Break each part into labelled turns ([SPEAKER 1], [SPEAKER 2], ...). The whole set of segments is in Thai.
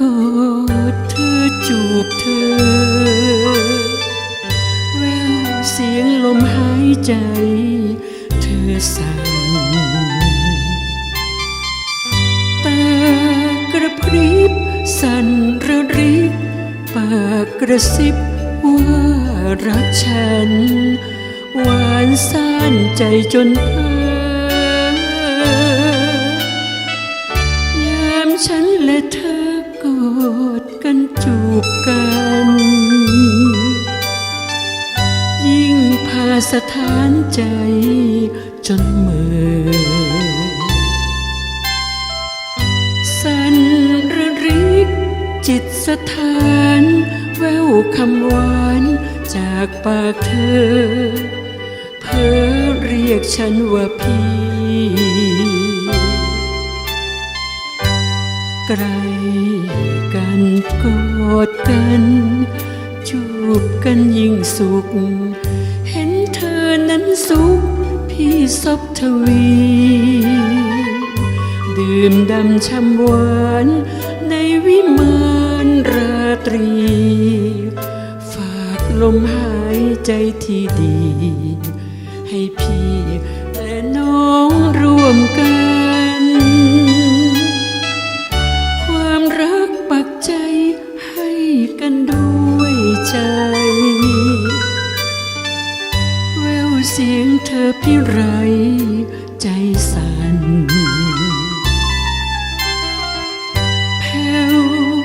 [SPEAKER 1] กอดเธอจูบเธอ แววเสียงลมหายใจ เธอสั่นตากระพริบสั่นระริกปากกระซิบว่ารักฉัน หวานซ่านใจจนพา สถานใจจนเมือ สันระริกจิตสถานแววคำหวานจากปากเธอ เพ้อเรียกฉันว่าพี่ ไกลกันกอดกัน จูบกันยิ่งสุข นนั้นสุขพี่ซบทวี ดื่มดำช่ำหวานในวิมานราตรี ฝากลมหายใจที่ดี ให้พี่และน้องร่วมกัน อพี่ไรใจสั่นแผ่ว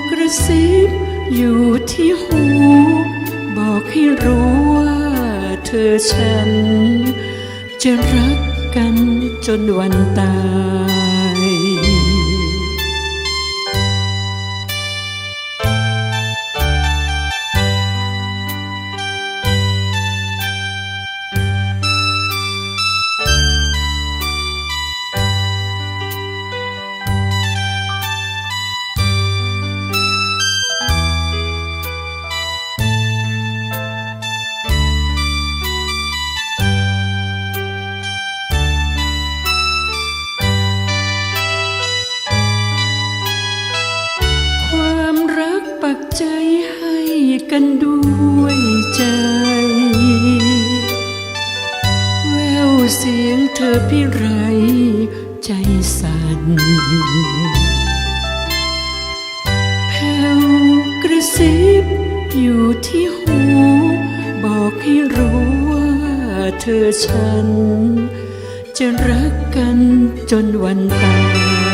[SPEAKER 1] กระซิบอยู่ที่หู บอกให้รู้ว่าเธอฉัน จะรักกันจนวันตาย กันด้วยใจ แววเสียงเธอพี่ไรใจสั่นแผ่วกระซิบอยู่ที่หู บอกให้รู้ว่าเธอฉัน จะรักกันจนวันตาย